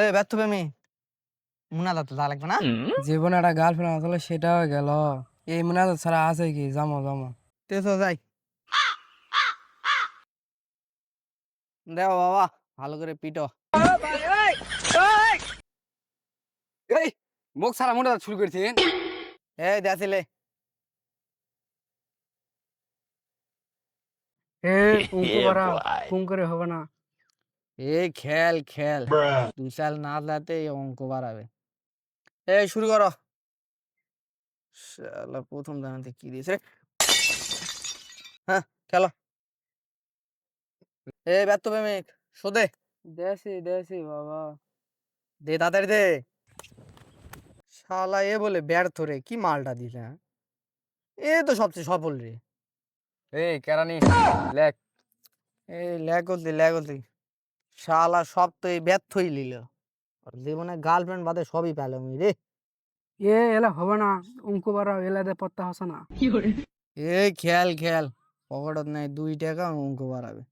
এ ব্যর্থ প্রেমী। মুনাদা তো যা লাগবে না? জীবনে একটা গার্লফ্রেন্ড আসলে সেটাও গেল। এই মনে ছাড়া আছে কি? জামো জামো তেসো যাই। দেও বাবা ভালো করে পিটো। এই মুখ সারা মনে শুরু করছেন এই দেছিলে এ কুম করে হবে না। এই খেল খেল। দুই সাল না লাতে অঙ্ক বাড়াবে। এই শুরু করো। শালা প্রথম দানাতে কি দিয়েছে রে? হ্যাঁ খেলো। এই ব্যর্থ প্রেমিক শোধে। দেশি দেশি বাবা। দে তাড়াতাড়ি দে। শালা এ বলে ব্যর্থ রে কি মালটা দিলে হ্যাঁ? এ তো সবচেয়ে সফল রে। এই কেরানি লেখ। এই ল্যাগলতি ল্যাগলতি শালা সব তো এই ব্যর্থই লিল। আর জীবনে গার্লফ্রেন্ড বাদে সবই পেল আমি রে। এ এলা হবে না উঙ্কু বারা এলাতে পত্তা হসে না। এই খেয়াল খেয়াল। পকেটত নাই দুই টাকা অঙ্ক বাড়াবে।